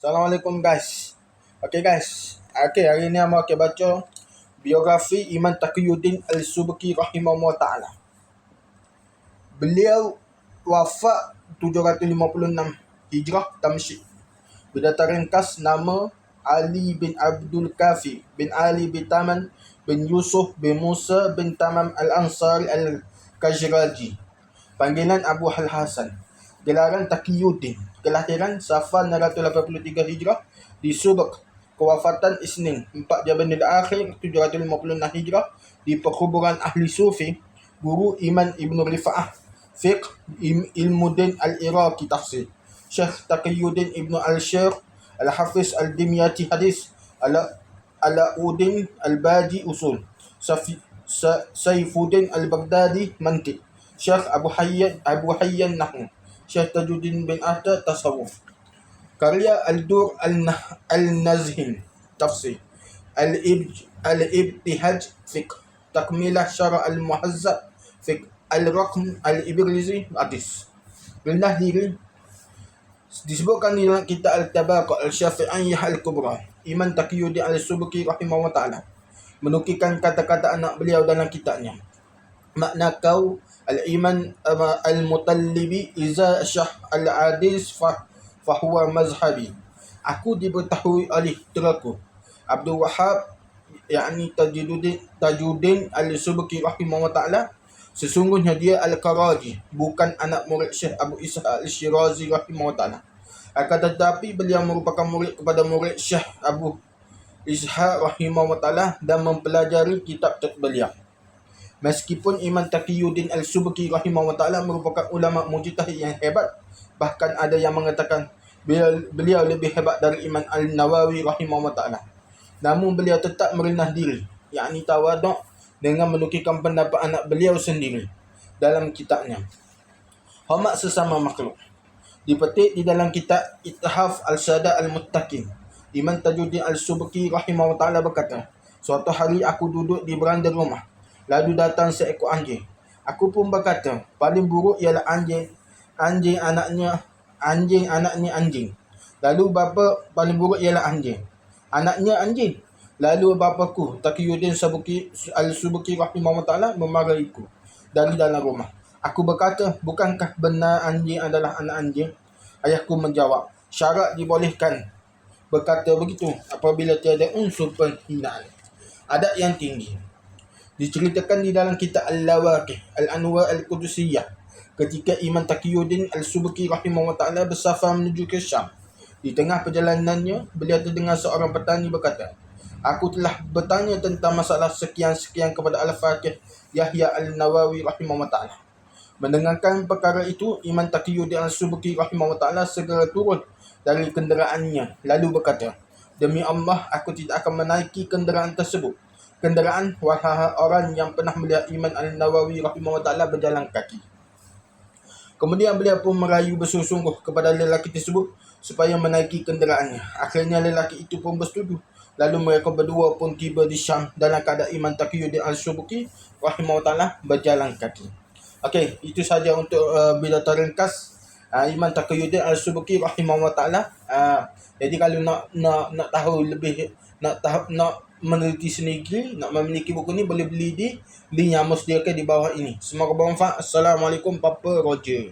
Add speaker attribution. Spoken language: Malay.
Speaker 1: Assalamualaikum guys. Okay guys. Okay hari ni aku akan baca biografi Iman Taqiyuddin Al-Subki rahimahullah taala. Beliau wafat 756 Hijrah Tamsyid. Berdata ringkas nama Ali bin Abdul Kafi bin Ali bin Taman bin Yusuf bin Musa bin Tamam Al-Ansari Al-Kajraji. Panggilan Abu Hal Hasan. Gelaran Taqiyuddin kelahiran Safar 683 Hijrah di Subak, kewafatan Isnin 4 Jabanil Akhir 756 Hijrah di perkuburan Ahli Sufi, Guru Iman Ibn Rifa'ah, Fiqh Ilmuddin Al-Iraqi Tafsir, Syekh Taqiyuddin Ibn Al-Syir, Al-Hafiz Al-Dimyati Hadis, Ala Alauddin Al-Badi Usul, Safi, Sa, Saifuddin Al-Baghdadi Mantik, Syekh Abu Hayyan Abu Hayyan Nahu, Syekh Tajuddin bin Atta Tasawuf. Karya Al-Dur Al-Nazhin Tafsir. Al-Ibtihaj Fiqh. Takmilah Syara Al-Muhazzab Fiqh. Al-Raqm Al-Ibrizi Hadis. Rendah diri disebutkan di dalam kitab Al-Tabaq Al-Syafi'iyah Al-Kubra. Iman Taqiyuddin Al-Subki rahimahullah ta'ala menukilkan kata-kata anak beliau dalam kitabnya. Makna kau al-iman al-mutallibi iza syah al-adis fa fahuwa mazhabi. Aku diberitahui oleh teraku. Abdul Wahab yakni Tajuddin Tajuddin al-Subki rahimahullah taala sesungguhnya dia al-Karaji bukan anak murid Syekh Abu Isa al-Shirazi rahimahullah taala. Akan tetapi beliau merupakan murid kepada murid Syekh Abu Ishaq rahimahullah taala dan mempelajari kitab beliau Meskipun Imam Taqiyuddin Al-Subki rahimahullah ta'ala merupakan ulama mujtahid yang hebat, bahkan ada yang mengatakan beliau, lebih hebat dari Imam Al-Nawawi rahimahullah ta'ala. Namun beliau tetap merendah diri, yakni tawaduk dengan menukilkan pendapat anak beliau sendiri dalam kitabnya. Hormat sesama makhluk. Dipetik di dalam kitab Ithaf Al-Sada Al-Muttaqin. Imam Tajuddin Al-Subki rahimahullah ta'ala berkata, Suatu hari aku duduk di beranda rumah. Lalu datang seekor anjing. Aku pun berkata, paling buruk ialah anjing. Anjing anaknya, anjing anaknya anjing. Lalu bapa paling buruk ialah anjing. Anaknya anjing. Lalu bapaku, Taqiyuddin Sabuki Al-Subuki rahimahullah ta'ala memarahiku dari dalam rumah. Aku berkata, bukankah benar anjing adalah anak anjing? Ayahku menjawab, syarat dibolehkan berkata begitu apabila tiada unsur penghinaan. Adat yang tinggi diceritakan di dalam kitab Al-Lawaqih Al-Anwar Al-Qudusiyah ketika Imam Taqiyuddin Al-Subki rahimahullah ta'ala bersafar menuju ke Syam. Di tengah perjalanannya, beliau terdengar seorang petani berkata, Aku telah bertanya tentang masalah sekian-sekian kepada Al-Fatih Yahya Al-Nawawi rahimahullah ta'ala. Mendengarkan perkara itu, Imam Taqiyuddin Al-Subki rahimahullah ta'ala segera turun dari kenderaannya. Lalu berkata, Demi Allah, aku tidak akan menaiki kenderaan tersebut kenderaan wahai orang yang pernah melihat Iman Al-Nawawi rahimahullah taala berjalan kaki. Kemudian beliau pun merayu bersungguh-sungguh kepada lelaki tersebut supaya menaiki kenderaannya. Akhirnya lelaki itu pun bersetuju. Lalu mereka berdua pun tiba di Syam dalam keadaan Iman Taqiyuddin Al-Subuki rahimahullah taala berjalan kaki. Okey, itu saja untuk uh, bila terringkas uh, Iman Taqiyuddin Al-Subuki rahimahullah taala. Uh, jadi kalau nak nak nak tahu lebih nak tahu nak meneliti sendiri nak memiliki buku ni boleh beli di link yang sediakan di bawah ini. Semoga bermanfaat. Assalamualaikum papa roger